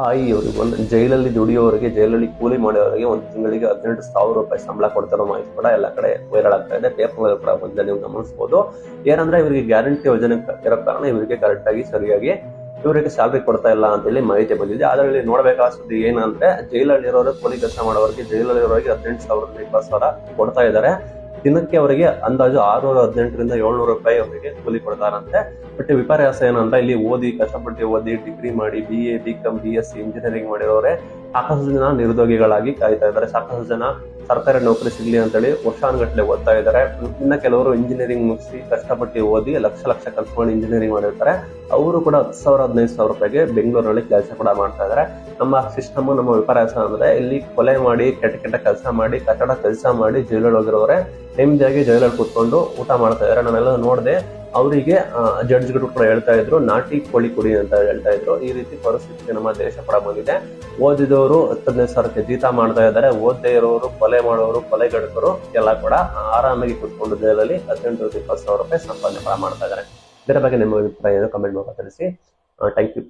ಹಾಯಿ ಅವರು ಒಂದು ಜೈಲಲ್ಲಿ ದುಡಿಯೋರಿಗೆ ಜೈಲಲ್ಲಿ ಕೂಲಿ ಮಾಡೋರಿಗೆ ಒಂದು ತಿಂಗಳಿಗೆ ಹದಿನೆಂಟು ಸಾವಿರ ರೂಪಾಯಿ ಸಂಬಳ ಕೊಡ್ತಾರೋ ಮಾಹಿತಿ ಕೂಡ ಎಲ್ಲ ಕಡೆ ವೈರಲ್ ಆಗ್ತಾ ಇದೆ. ಪೇಪರ್ ಕೂಡ ಬಂದಿದೆ ನೀವು ಗಮನಿಸಬಹುದು ಏನಂದ್ರೆ ಇವರಿಗೆ ಗ್ಯಾರಂಟಿ ಯೋಜನೆ ಇರೋ ಕಾರಣ ಇವರಿಗೆ ಕರೆಕ್ಟ್ ಆಗಿ, ಸರಿಯಾಗಿ ಇವರಿಗೆ ಸ್ಯಾಲ್ರಿ ಕೊಡ್ತಾ ಇಲ್ಲ ಅಂತ ಹೇಳಿ ಮಾಹಿತಿ ಬಂದಿದೆ. ಅದರಲ್ಲಿ ನೋಡಬೇಕಾದ ಸುದ್ದಿ ಏನಂದ್ರೆ ಜೈಲಲ್ಲಿ ಇರೋರು ಕೂಲಿ ಕೆಲಸ ಮಾಡೋರಿಗೆ ಜೈಲಲ್ಲಿ ಇರೋರಿಗೆ ಹದಿನೆಂಟು ಸಾವಿರದಿಂದ ಇಪ್ಪತ್ತು ಸಾವಿರ ಕೊಡ್ತಾ ಇದ್ದಾರೆ. ದಿನಕ್ಕೆ ಅವರಿಗೆ ಅಂದಾಜು ಆರುನೂರ ಹದಿನೆಂಟರಿಂದ ಏಳ್ನೂರು ರೂಪಾಯಿ ಅವರಿಗೆ ಕೂಲಿ ಕೊಡ್ತಾರಂತೆ. ಬಟ್ ವಿಪರ್ಯಾಸ ಏನಂದ್ರೆ ಇಲ್ಲಿ ಓದಿ, ಕಷ್ಟಪಟ್ಟು ಓದಿ ಡಿಗ್ರಿ ಮಾಡಿ B A B com B S C engineering ಮಾಡಿರೋರೆ ಸಾಕಷ್ಟು ಜನ ನಿರುದ್ಯೋಗಿಗಳಾಗಿ ಕಾಯ್ತಾ ಇದ್ದಾರೆ. ಸಾಕಷ್ಟು ಜನ ಸರ್ಕಾರಿ ನೌಕರಿ ಸಿಗಲಿ ಅಂತೇಳಿ ವರ್ಷಾನುಗಟ್ಟಲೆ ಓದ್ತಾ ಇದ್ದಾರೆ ಇನ್ನ ಕೆಲವರು ಇಂಜಿನಿಯರಿಂಗ್ ಮುಗಿಸಿ ಕಷ್ಟಪಟ್ಟು ಓದಿ ಲಕ್ಷ ಲಕ್ಷ ಕಲ್ತ್ಕೊಂಡು ಇಂಜಿನಿಯರಿಂಗ್ ಮಾಡಿರ್ತಾರೆ. ಅವರು ಕೂಡ ಹತ್ತು ಸಾವಿರ, ಹದಿನೈದು ಸಾವಿರ ರೂಪಾಯಿಗೆ ಬೆಂಗಳೂರಲ್ಲಿ ಕೆಲಸ ಕೂಡ ಮಾಡ್ತಾ ಇದ್ದಾರೆ ನಮ್ಮ ಸಿಸ್ಟಮ್ ನಮ್ಮ ವಿಪರ್ಯಾಸ ಅಂದ್ರೆ ಇಲ್ಲಿ ಕೊಲೆ ಮಾಡಿ, ಕೆಟ್ಟ ಕೆಟ್ಟ ಕೆಲಸ ಮಾಡಿ, ಕಟ್ಟಡ ಕೆಲಸ ಮಾಡಿ ಜೈಲಲ್ಲಿ ಹೋಗಿರೋರೆ. ನೆಮ್ಮದಿಯಾಗಿ ಜೈಲಲ್ಲಿ ಕೂತ್ಕೊಂಡು ಊಟ ಮಾಡ್ತಾ ಇದ್ದಾರೆ ನಾನೆಲ್ಲ ನೋಡಿದೆ ಅವರಿಗೆ ಜಡ್ಜ್ಗಳು ಕೂಡ ಹೇಳ್ತಾ ಇದ್ರು, ನಾಟಿ ಕೋಳಿ ಕುಡಿ ಅಂತ ಹೇಳ್ತಾ ಇದ್ರು. ಈ ರೀತಿ ಪರಿಸ್ಥಿತಿ ನಮ್ಮ ದೇಶ ಕೂಡ ಬಂದಿದೆ ಓದಿದವರು ಹತ್ತದೈದು ಸಾವಿರಕ್ಕೆ ಜೀತ ಮಾಡ್ತಾ ಇದ್ದಾರೆ. ಓದದೇ ಇರೋರು, ಕೊಲೆ ಮಾಡೋರು ಕೊಲೆಗಡಕರು ಎಲ್ಲ ಕೂಡ ಆರಾಮಾಗಿ ಕುತ್ಕೊಂಡು ಜೈಲಲ್ಲಿ ಹದಿನೆಂಟು ಇಪ್ಪತ್ತು ಸಾವಿರ ರೂಪಾಯಿ ಸಂಪಾದನೆ ಕೂಡ ಮಾಡ್ತಾ ಇದ್ದಾರೆ. ಇದರ ಬಗ್ಗೆ ನಿಮ್ಮ ಅಭಿಪ್ರಾಯ ಕಮೆಂಟ್ ಮೂಲಕ ತಿಳಿಸಿ. Thank you